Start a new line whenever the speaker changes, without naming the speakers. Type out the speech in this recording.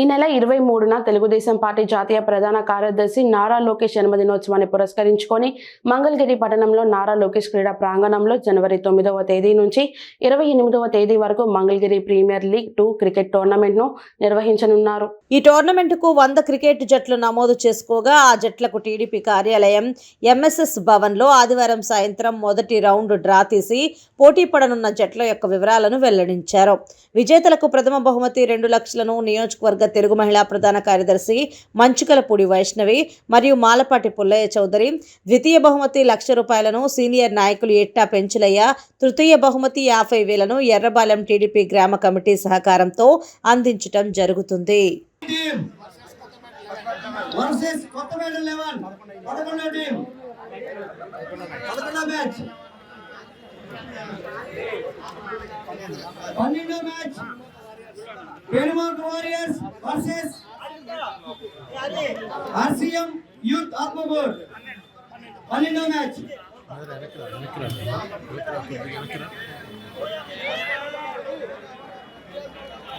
ఈ నెల ఇరవై మూడున తెలుగుదేశం పార్టీ జాతీయ ప్రధాన కార్యదర్శి నారా లోకేష్ జన్మదినోత్సవాన్ని పురస్కరించుకొని మంగళగిరి పట్టణంలో నారా లోకేష్ క్రీడా ప్రాంగణంలో జనవరి తొమ్మిదవ తేదీ నుంచి ఇరవై ఎనిమిదవ తేదీ వరకు Mangalagiri premier league two cricket టోర్నమెంట్ను నిర్వహించనున్నారు.
ఈ టోర్నమెంటుకు వంద క్రికెట్ జట్లు నమోదు చేసుకోగా ఆ జట్లకు టీడీపీ కార్యాలయం ఎంఎస్ఎస్ భవన్లో ఆదివారం సాయంత్రం మొదటి రౌండ్ డ్రా తీసి పోటీ పడనున్న జట్ల యొక్క వివరాలను వెల్లడించారు. విజేతలకు ప్రథమ బహుమతి రెండు లక్షలను నియోజకవర్గ తెలుగు మహిళా ప్రధాన కార్యదర్శి మంచుకలపూడి వైష్ణవి మరియు మాలపాటి పుల్లయ్య చౌదరి ద్వితీయ బహుమతి లక్ష రూపాయలను సీనియర్ నాయకులు ఎట్టా పెంచులయ్య తృతీయ బహుమతి యాభై వేలను ఎర్రబాలెం టీడీపీ గ్రామ కమిటీ సహకారంతో అందించటం జరుగుతుంది.
వర్సెస్ కొత్తపేట లెవెన్ పదకొండో టీం పదకొండో మ్యాచ్ పన్నెండో match Belmont Perumal warriors versus RCM youth Atmakur பன்னெண்டோ match